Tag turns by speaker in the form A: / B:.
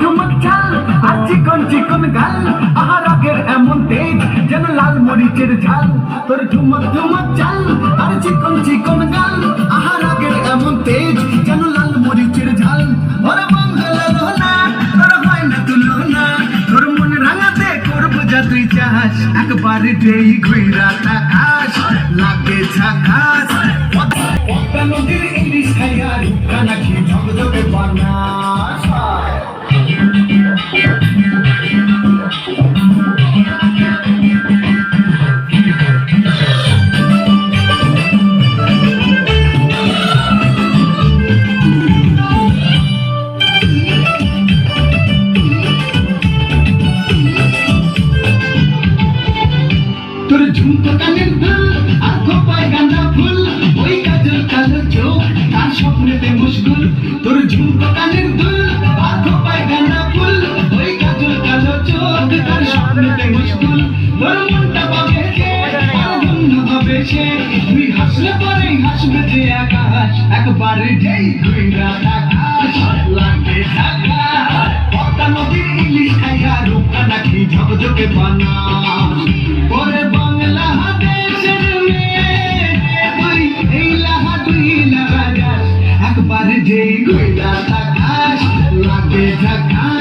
A: ঠুমক চাল আর চিকন চিকন গাল, আহার আগের এমন তেজ যেন লাল মরিচের ঝাল। তোর ঠুমক ঠুমক চাল আর চিকন চিকন গাল, আহার আগের এমন তেজ যেন লাল মরিচের ঝাল। ওরে বাংলার না তোর হয় না তুলনা, তোর মন রাঙাতে করব যা তুই চাস। একবার যেই ঘুইরা তাকাস তোর ঝুমকো কানের দুল আর খোপায় গাঁদা ফুল, ওই কাজল কালো চোখ, তার স্বপ্নেতে মুশকুল। তোর ঝুমকো কানের দুল আর খোপায় গাঁদা ফুল, ওই কাজল কালো চোখ, তার স্বপ্নেতে মুশকুল। তোর মনটা পাবে যে, আর ধন্য হবে সে। তুই হাসলে পরে হাসবে যে আকাশ, একবার যেই ঘুইরা আকাশ। লাগবে ঢাকা পদ্মা নদীর ইলিশ খাইয়া রূপটা নাকি ঝকঝকে বানাস। ধাক্কা